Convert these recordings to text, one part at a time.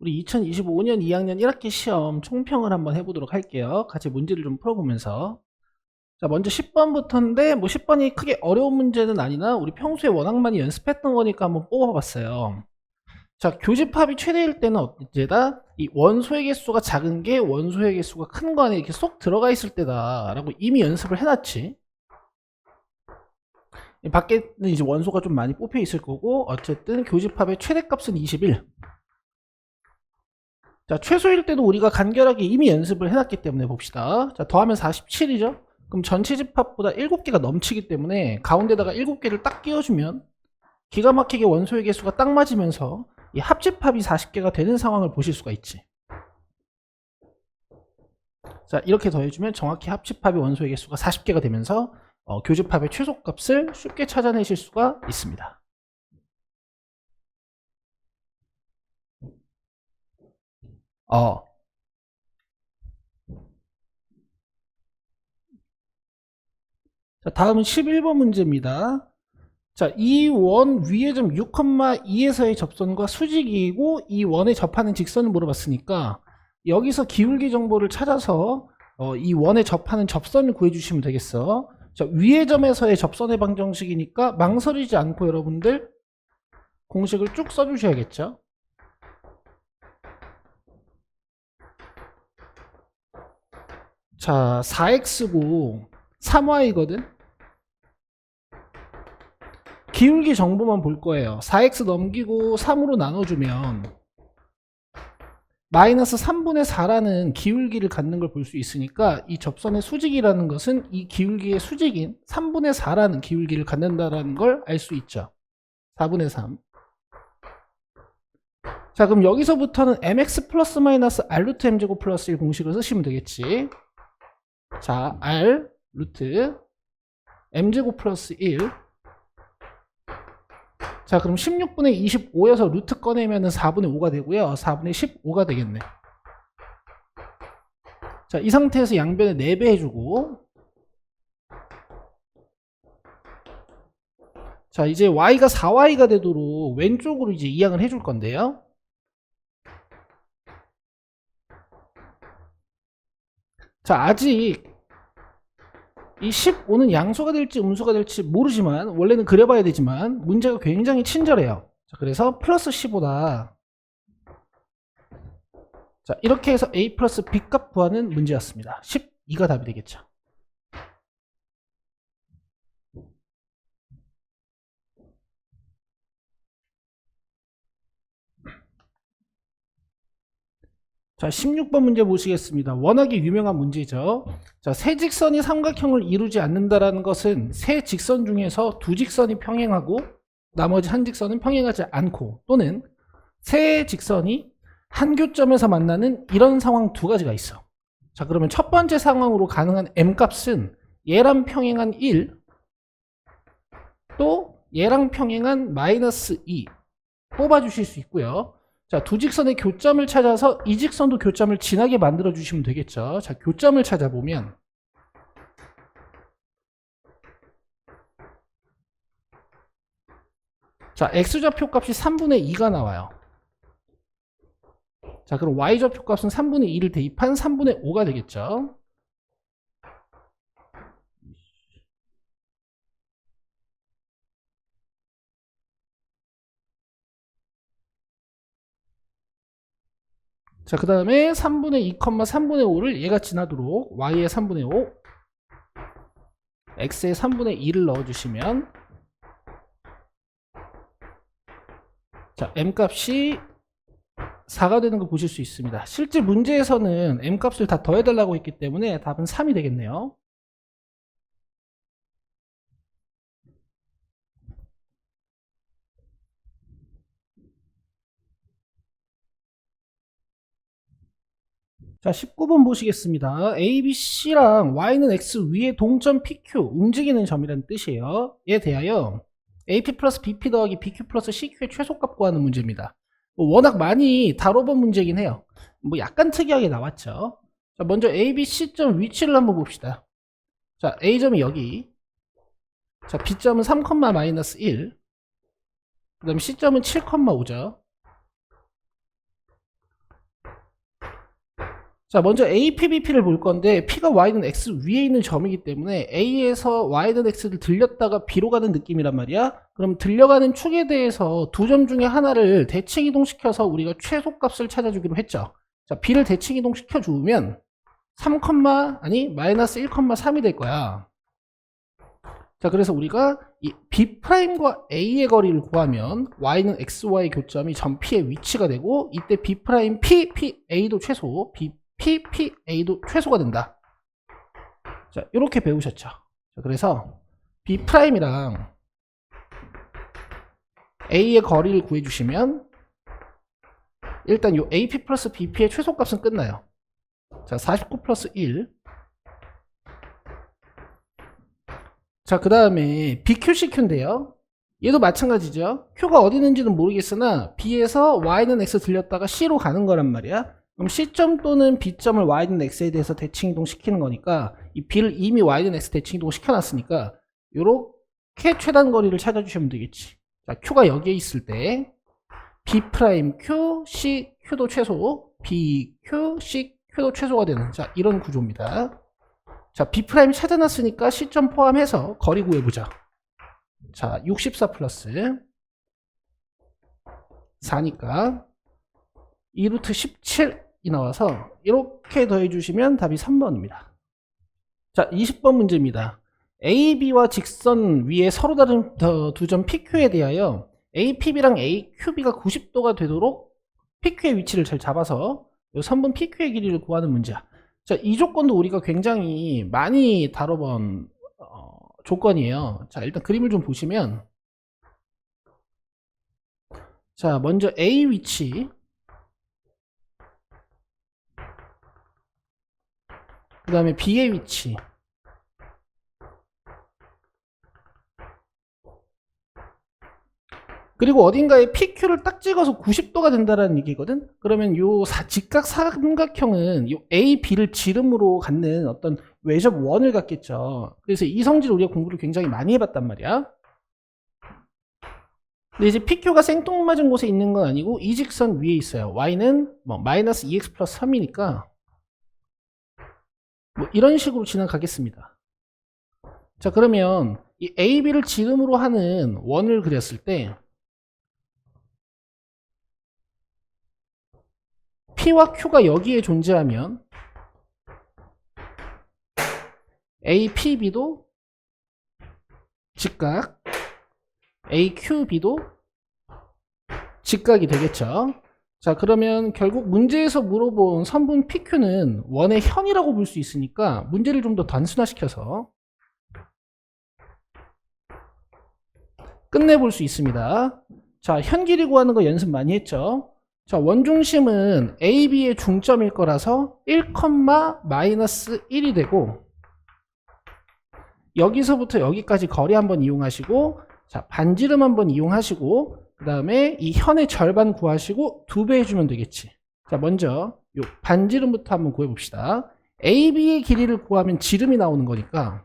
우리 2025년 2학년 1학기 시험 총평을 한번 해보도록 할게요. 같이 문제를 좀 풀어보면서. 자, 먼저 10번부터인데, 뭐 10번이 크게 어려운 문제는 아니나, 우리 평소에 워낙 많이 연습했던 거니까 한번 뽑아봤어요. 자, 교집합이 최대일 때는 언제다? 이 원소의 개수가 작은 게 원소의 개수가 큰 거 안에 이렇게 쏙 들어가 있을 때다라고 이미 연습을 해놨지. 이 밖에는 이제 원소가 좀 많이 뽑혀 있을 거고, 어쨌든 교집합의 최대값은 21. 자, 최소일 때도 우리가 간결하게 이미 연습을 해놨기 때문에 봅시다. 자, 더하면 47이죠? 그럼 전체 집합보다 7개가 넘치기 때문에 가운데다가 7개를 딱 끼워주면 기가 막히게 원소의 개수가 딱 맞으면서 이 합집합이 40개가 되는 상황을 보실 수가 있지. 자, 이렇게 더해주면 정확히 합집합이 원소의 개수가 40개가 되면서 어, 교집합의 최소값을 쉽게 찾아내실 수가 있습니다. 어. 자, 다음은 11번 문제입니다. 자, 이 원 위의 점 6,2에서의 접선과 수직이고 이 원에 접하는 직선을 물어봤으니까 여기서 기울기 정보를 찾아서 어, 이 원에 접하는 접선을 구해주시면 되겠어. 자, 위의 점에서의 접선의 방정식이니까 망설이지 않고 여러분들 공식을 쭉 써주셔야겠죠. 자, 4x고 3y거든. 기울기 정보만 볼 거예요. 4x 넘기고 3으로 나눠주면 마이너스 3분의 4라는 기울기를 갖는 걸 볼 수 있으니까 이 접선의 수직이라는 것은 이 기울기의 수직인 3분의 4라는 기울기를 갖는다라는 걸 알 수 있죠. 4분의 3. 자 그럼 여기서부터는 mx 플러스 마이너스 r 루트 m제곱 플러스 1 공식을 쓰시면 되겠지. 자 r 루트 m제곱 플러스 1 자, 그럼 16분의 25여서 루트 꺼내면 은 4분의 5가 되고요. 4분의 15가 되겠네. 자, 이 상태에서 양변에 4배 해주고. 자, 이제 y가 4y가 되도록 왼쪽으로 이제 이항을 해줄 건데요. 자, 아직 이 15는 양수가 될지 음수가 될지 모르지만 원래는 그려봐야 되지만 문제가 굉장히 친절해요. 자, 그래서 플러스 15다. 자 이렇게 해서 a 플러스 b 값 구하는 문제였습니다. 12가 답이 되겠죠. 자, 16번 문제 보시겠습니다. 워낙에 유명한 문제죠. 자, 세 직선이 삼각형을 이루지 않는다라는 것은 세 직선 중에서 두 직선이 평행하고 나머지 한 직선은 평행하지 않고 또는 세 직선이 한 교점에서 만나는 이런 상황 두 가지가 있어. 자, 그러면 첫 번째 상황으로 가능한 m 값은 얘랑 평행한 1, 또 얘랑 평행한 마이너스 2 뽑아주실 수 있고요. 자, 두 직선의 교점을 찾아서 이 직선도 교점을 진하게 만들어 주시면 되겠죠. 자, 교점을 찾아보면 자, x좌표 값이 3분의 2가 나와요. 자, 그럼 y좌표 값은 3분의 2를 대입한 3분의 5가 되겠죠. 자, 그 다음에 3분의 2, 3분의 5를 얘가 지나도록 y의 3분의 5, x의 3분의 2를 넣어주시면 자, m 값이 4가 되는 걸 보실 수 있습니다. 실제 문제에서는 m 값을 다 더해달라고 했기 때문에 답은 3이 되겠네요. 자, 19번 보시겠습니다. A, B, C랑 Y는 X 위에 동점 PQ, 움직이는 점이라는 뜻이에요. 에 대하여 AP 플러스 BP 더하기 BQ 플러스 CQ의 최소값 구하는 문제입니다. 뭐 워낙 많이 다뤄본 문제긴 해요. 뭐 약간 특이하게 나왔죠. 자, 먼저 A, B, C점 위치를 한번 봅시다. 자, A점이 여기. 자, B점은 3, 마이너스 1. 그 다음에 C점은 7, 5죠. 자, 먼저 AP, BP를 볼 건데 P가 Y는 X 위에 있는 점이기 때문에 A에서 Y는 X를 들렸다가 B로 가는 느낌이란 말이야. 그럼 들려가는 축에 대해서 두 점 중에 하나를 대칭 이동시켜서 우리가 최소값을 찾아주기로 했죠. 자, B를 대칭 이동시켜 주면 3, 아니 마이너스 1,3이 될 거야. 자, 그래서 우리가 이 B'과 A의 거리를 구하면 Y는 XY 교점이 점 P의 위치가 되고 이때 B' P, P, A도 최소, B, P, P, A도 최소가 된다. 자, 이렇게 배우셨죠. 자, 그래서 B'이랑 A의 거리를 구해주시면 일단 요 AP 플러스 BP의 최소값은 끝나요. 자, 49 플러스 1. 자, 그 다음에 BQCQ인데요. 얘도 마찬가지죠. Q가 어디 있는지는 모르겠으나 B에서 Y는 X 들렸다가 C로 가는 거란 말이야. 그럼 C점 또는 B점을 Y는 X에 대해서 대칭 이동시키는 거니까 이 B를 이미 Y는 X 대칭 이동 시켜놨으니까 요렇게 최단 거리를 찾아주시면 되겠지. 자, Q가 여기에 있을 때 B 프라임 Q, C, Q도 최소, B, Q, C, Q도 최소가 되는 자 이런 구조입니다. 자 B 프라임 찾아놨으니까 시점 포함해서 거리 구해보자. 자 64 플러스 4니까 2루트 17 이 나와서 이렇게 더해 주시면 답이 3번입니다. 자 20번 문제입니다. AB와 직선 위에 서로 다른 두 점 PQ에 대하여 APB랑 AQB가 90도가 되도록 PQ의 위치를 잘 잡아서 이 선분 PQ의 길이를 구하는 문제야. 자, 이 조건도 우리가 굉장히 많이 다뤄본 어, 조건이에요. 자, 일단 그림을 좀 보시면 자, 먼저 A 위치 그 다음에 B의 위치 그리고 어딘가에 PQ를 딱 찍어서 90도가 된다는 얘기거든? 그러면 요 사- 직각 삼각형은 요 A, B를 지름으로 갖는 어떤 외접 원을 갖겠죠. 그래서 이 성질을 우리가 공부를 굉장히 많이 해봤단 말이야. 근데 이제 PQ가 생뚱맞은 곳에 있는 건 아니고 이 직선 위에 있어요. Y는 뭐 마이너스 2x 플러스 3이니까 뭐 이런 식으로 지나가겠습니다. 자 그러면 이 A, B를 지름으로 하는 원을 그렸을 때 P와 Q가 여기에 존재하면 APB도 직각, AQB도 직각이 되겠죠. 자, 그러면 결국 문제에서 물어본 선분 PQ는 원의 현이라고 볼 수 있으니까 문제를 좀 더 단순화시켜서 끝내볼 수 있습니다. 자, 현 길이 구하는 거 연습 많이 했죠. 자, 원중심은 AB의 중점일 거라서 1, 마이너스 1이 되고 여기서부터 여기까지 거리 한번 이용하시고 자, 반지름 한번 이용하시고 그 다음에 이 현의 절반 구하시고 두 배 해주면 되겠지. 자, 먼저 요 반지름부터 한번 구해봅시다. AB의 길이를 구하면 지름이 나오는 거니까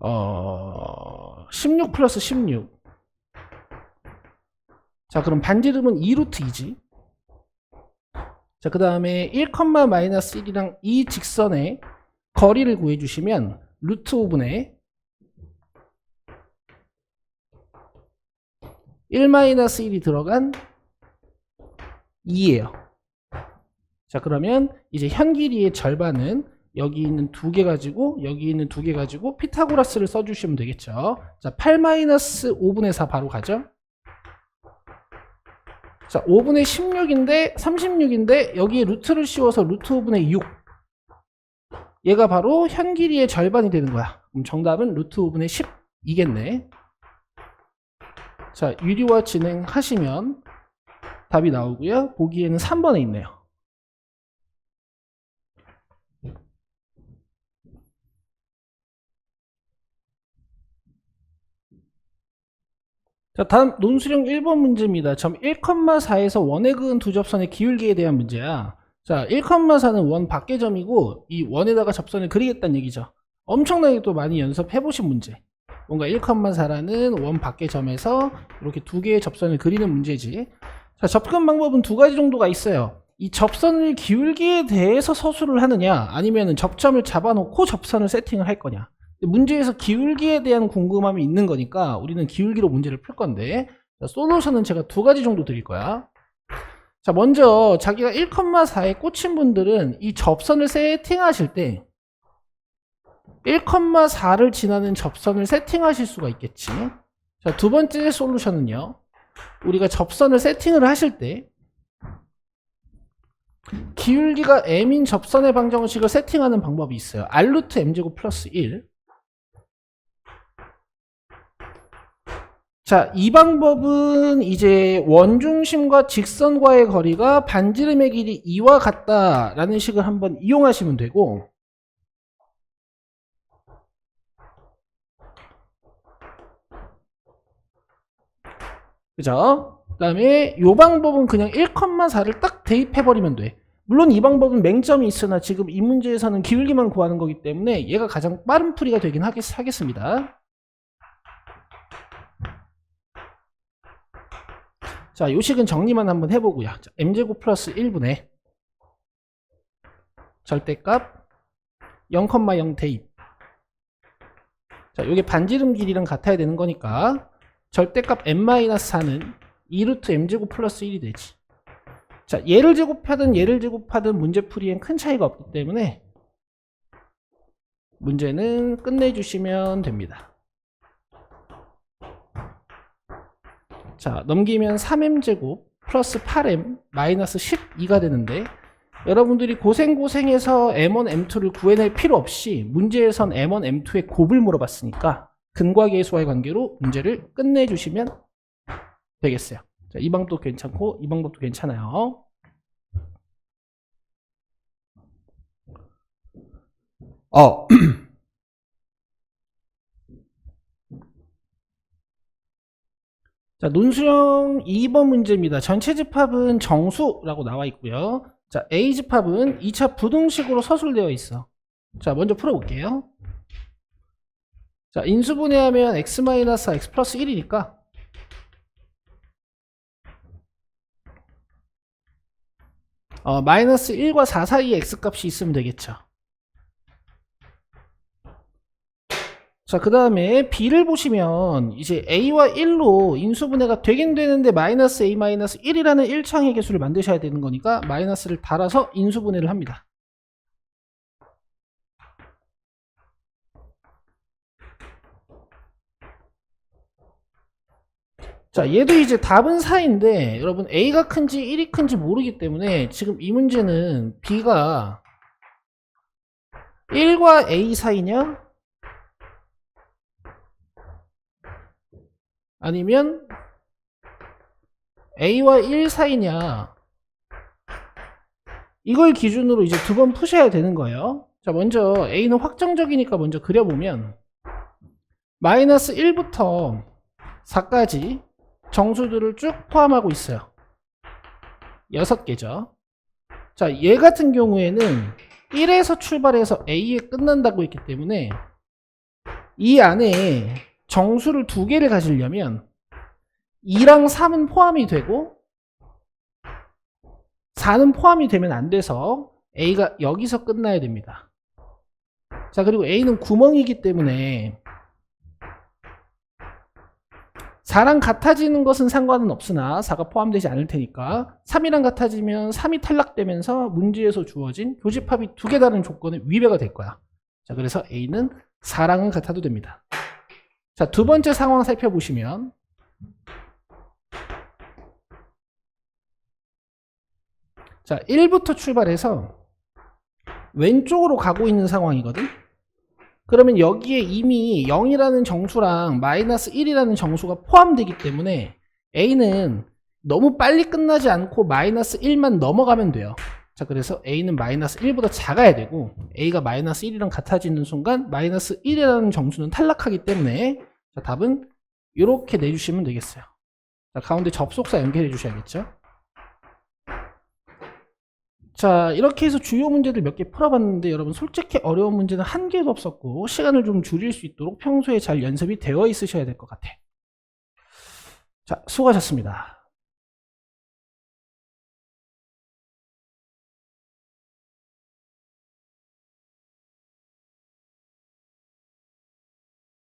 어, 16 플러스 16 자, 그럼 반지름은 2루트 2지. 자, 그 다음에 1, 마이너스 1이랑 이 직선의 거리를 구해주시면 루트 5분의 1 마이너스 1이 들어간 2예요. 자, 그러면 이제 현 길이의 절반은 여기 있는 두 개 가지고 여기 있는 두 개 가지고 피타고라스를 써주시면 되겠죠. 자, 8 마이너스 5분의 4 바로 가죠. 자, 5분의 16인데 36인데 여기에 루트를 씌워서 루트 5분의 6. 얘가 바로 현 길이의 절반이 되는 거야. 그럼 정답은 루트 5분의 10이겠네. 자, 유리화 진행하시면 답이 나오고요. 보기에는 3번에 있네요. 자, 다음 논수령 1번 문제입니다. 점 1,4에서 원에 그은 두 접선의 기울기에 대한 문제야. 자, 1,4는 원 밖의 점이고 이 원에다가 접선을 그리겠다는 얘기죠. 엄청나게 또 많이 연습해 보신 문제. 뭔가 1,4라는 원 밖의 점에서 이렇게 두 개의 접선을 그리는 문제지. 자, 접근 방법은 두 가지 정도가 있어요. 이 접선을 기울기에 대해서 서술을 하느냐 아니면 접점을 잡아놓고 접선을 세팅을 할 거냐 문제에서 기울기에 대한 궁금함이 있는 거니까 우리는 기울기로 문제를 풀 건데 자, 솔루션은 제가 두 가지 정도 드릴 거야 자 먼저 자기가 1,4에 꽂힌 분들은 이 접선을 세팅하실 때 1,4를 지나는 접선을 세팅하실 수가 있겠지 자 두 번째 솔루션은요 우리가 접선을 세팅을 하실 때 기울기가 m인 접선의 방정식을 세팅하는 방법이 있어요. r루트 m제곱 플러스 1. 자, 이 방법은 이제 원중심과 직선과의 거리가 반지름의 길이 2와 같다라는 식을 한번 이용하시면 되고 그죠? 그 다음에 이 방법은 그냥 1,4를 딱 대입해버리면 돼. 물론 이 방법은 맹점이 있으나 지금 이 문제에서는 기울기만 구하는 거기 때문에 얘가 가장 빠른 풀이가 되긴 하겠, 하겠습니다. 자, 요식은 정리만 한번 해보고요. 자, m제곱 플러스 1분의 절대값 0,0 대입. 자, 요게 반지름 길이랑 같아야 되는 거니까 절대값 m-4는 2루트 m제곱 플러스 1이 되지. 자, 얘를 제곱하든 얘를 제곱하든 문제풀이엔 큰 차이가 없기 때문에 문제는 끝내주시면 됩니다. 자, 넘기면 3m제곱 플러스 8m 마이너스 12가 되는데 여러분들이 고생고생해서 m1, m2를 구해낼 필요 없이 문제에선 m1, m2의 곱을 물어봤으니까 근과 계수와의 관계로 문제를 끝내주시면 되겠어요. 자, 이 방법도 괜찮고 이 방법도 괜찮아요. 어. 자, 논수형 2번 문제입니다. 전체 집합은 정수라고 나와 있고요. 자, A 집합은 2차 부등식으로 서술되어 있어. 자, 먼저 풀어볼게요. 자, 인수분해하면 x-4 x 플러스 1이니까 어, 마이너스 1과 4 사이에 x값이 있으면 되겠죠. 자, 그 다음에 b를 보시면 이제 a와 1로 인수분해가 되긴 되는데 마이너스 a 마이너스 1이라는 1창의 개수를 만드셔야 되는 거니까 마이너스를 달아서 인수분해를 합니다. 자, 얘도 이제 답은 4인데 여러분 a가 큰지 1이 큰지 모르기 때문에 지금 이 문제는 b가 1과 a 사이냐 아니면 a와 1 사이냐 이걸 기준으로 이제 두 번 푸셔야 되는 거예요. 자, 먼저 a는 확정적이니까 먼저 그려보면 마이너스 1부터 4까지 정수들을 쭉 포함하고 있어요. 6개죠. 자, 얘 같은 경우에는 1에서 출발해서 A에 끝난다고 했기 때문에 이 안에 정수를 두 개를 가지려면 2랑 3은 포함이 되고 4는 포함이 되면 안 돼서 A가 여기서 끝나야 됩니다. 자, 그리고 A는 구멍이기 때문에 4랑 같아지는 것은 상관은 없으나 4가 포함되지 않을 테니까 3이랑 같아지면 3이 탈락되면서 문제에서 주어진 교집합이 두 개 다른 조건에 위배가 될 거야. 자, 그래서 A는 4랑은 같아도 됩니다. 자, 두 번째 상황 살펴보시면 자, 1부터 출발해서 왼쪽으로 가고 있는 상황이거든. 그러면 여기에 이미 0이라는 정수랑 마이너스 1이라는 정수가 포함되기 때문에 A는 너무 빨리 끝나지 않고 마이너스 1만 넘어가면 돼요. 자, 그래서 A는 마이너스 1보다 작아야 되고 A가 마이너스 1이랑 같아지는 순간 마이너스 1이라는 정수는 탈락하기 때문에 자, 답은 이렇게 내주시면 되겠어요. 자, 가운데 접속사 연결해 주셔야겠죠. 자, 이렇게 해서 주요 문제들 몇 개 풀어봤는데 여러분 솔직히 어려운 문제는 한 개도 없었고 시간을 좀 줄일 수 있도록 평소에 잘 연습이 되어 있으셔야 될 것 같아. 자, 수고하셨습니다.